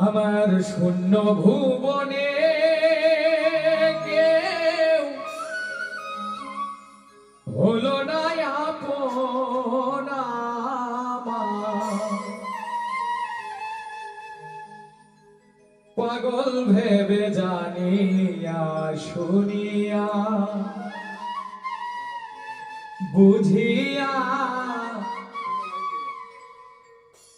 আমার শূন্য ভুবনে হলো না পাগল ভেবে জানিয়া শুনিয়া বুঝিয়া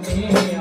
need.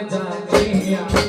Ave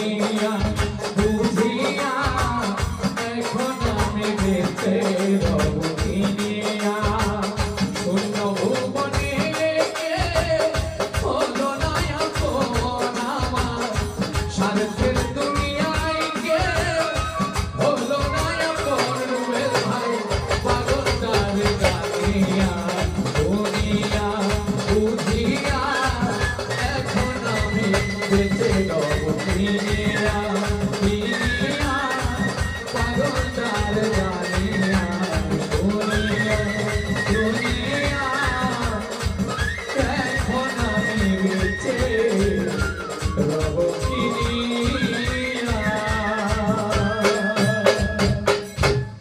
Maria.